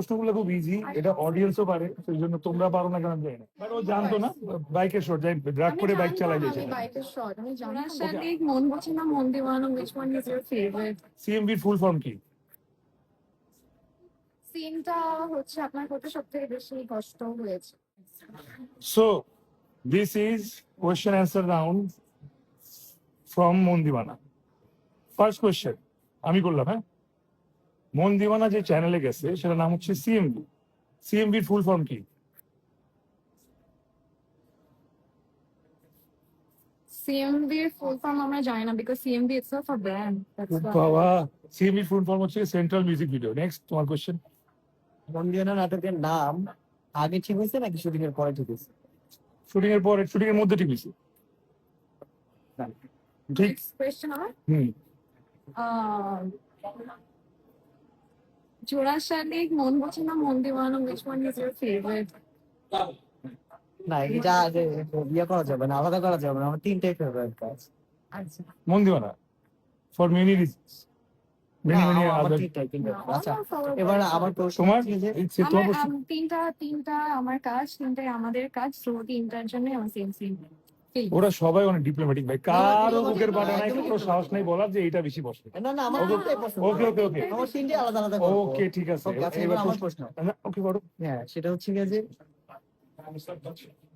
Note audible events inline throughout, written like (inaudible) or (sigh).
প্রশ্নগুলো খুব ইজি এটা অডিয়েন্সও পারে সেই জন্য তোমরা পারো না কেন জানি না। বাট ও জানতো না? বাইকের শর্ট যাই ড্রাগ করে বাইক চালাই favorite? সিএমবির ফুল ফর্ম কি? সিনটা হচ্ছে আপনার করতে সব থেকে বেশি কষ্ট হয়েছে। So this is question answer round from first question আমি করলাম হ্যাঁ? মন দিওয়ানা যে চ্যানেলে গেছে সেটার নাম হচ্ছে সিএমবি সিএমবির ফুল ফর্ম কি? সিএমবি এর ফুল ফর্ম আমরা জানি না because CMB itself a brand বাবা সিএমবির ফুল ফর্ম হচ্ছে সেন্ট্রাল মিউজিক ভিডিও নেক্সট তোমার কোয়েশ্চেন মন্দিয়ানা নাটকের নাম আগে ঠিক হয়েছে নাকি শুটিং এর পরে ঠিক হয়েছে? শুটিং এর পর শুটিং এর মধ্যে ঠিক হয়েছে। ঠিক? কোয়েশ্চেন আমার। সাথে মন বসে না মন দিওয়ানো which one is your favorite? না এটা আগে ইয়ে করা যাবে না আলাদা করা যাবে না আমার তিনটাই ফেভারিট কাজ আচ্ছা। মন দিও না? For many reasons many many আচ্ছা এবার। আমার তোমার? তিনটা তিনটা আমার কাজ তিনটাই আমাদের কাজ তো তিনটার জন্য আমার সেম সেম ওরা সবাই অনেক ডিপ্লোম্যাটিক ভাই। কারও বুকের পাটা নাই কোনো সাহস নাই বলার যে এটা বেশি বসে। না না আমার না, ওকে ওকে ওকে। ওকে ঠিক আছে। আচ্ছা, আমার প্রশ্ন। ওকে করো হ্যাঁ সেটা হচ্ছে যে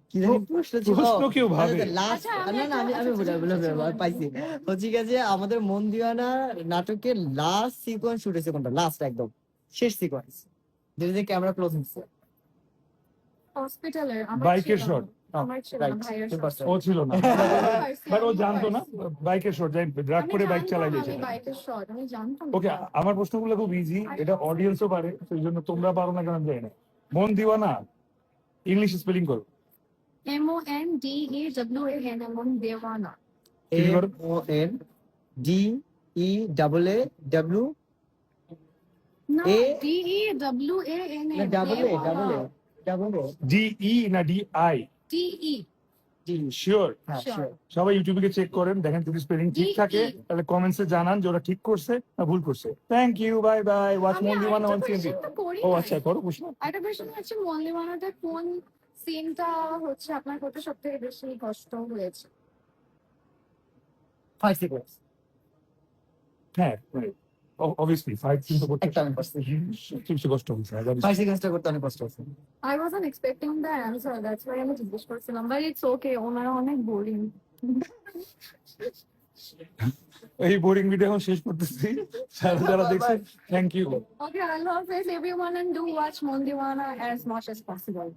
কি জানি প্রশ্ন ছিল। প্রশ্ন কেউ ভাবে। লাস্ট আমি না না আমি আমি বুঝা বুঝা বুঝা- পাইছি। হচ্ছে আমাদের মন দিওয়ানা নাটকের লাস্ট সিকোয়েন্স শুট হয়েছে কোনটা? লাস্ট একদম। শেষ সিকোয়েন্স যেটা ক্যামেরা ক্লোজ হচ্ছে। হসপিটালের বাইকের শট ও ছিল না। বাট ও (laughs) (laughs) জানতো না বাইকের যাই ড্রাগ করে বাইক চালাই দিয়েছে বাইকের শর্ট আমি জানতাম ওকে আমার প্রশ্নগুলো খুব ইজি এটা অডিয়েন্সও পারে সেই জন্য তোমরা পারো না কেন জানি না। মন দিওয়া না ইংলিশ স্পেলিং করো M O N D E W A N M দেওয়ানা। A O N D E double A W A D E W A N double A double A double A D E না D I D E sure হ্যাঁ. সবাই ইউটিউবে গিয়ে check করেন দেখেন যদি spelling ঠিক থাকে তাহলে কমেন্টস এ জানান যে ওরা ঠিক করছে না ভুল করছে। Thank you bye bye watch Mon Diwana one CMB question ও আচ্ছা করো প্রশ্ন আরেকটা কোয়েশ্চেন হচ্ছে মল্লিমানাতে কোন সিনটা হচ্ছে আপনার করতে সব থেকে বেশি কষ্ট হয়েছে? ফাইভ সিকোয়েন্স হ্যাঁ অবভিয়াসলি ফাইট কিন্তু করতে একটা আমি পারছি সবচেয়ে কষ্ট হয়েছে I got it. ফাইভ সিকোয়েন্সটা করতে অনেক কষ্ট হচ্ছে I wasn't expecting the answer that's why আমি জিজ্ঞেস করছিলাম বাট ইটস ওকে ওনারা অনেক বোরিং এই বোরিং ভিডিও এখন শেষ করতেছি। যারা যারা দেখছেন thank you Okay, I love this. Everyone and do watch Mondiwana as much as possible.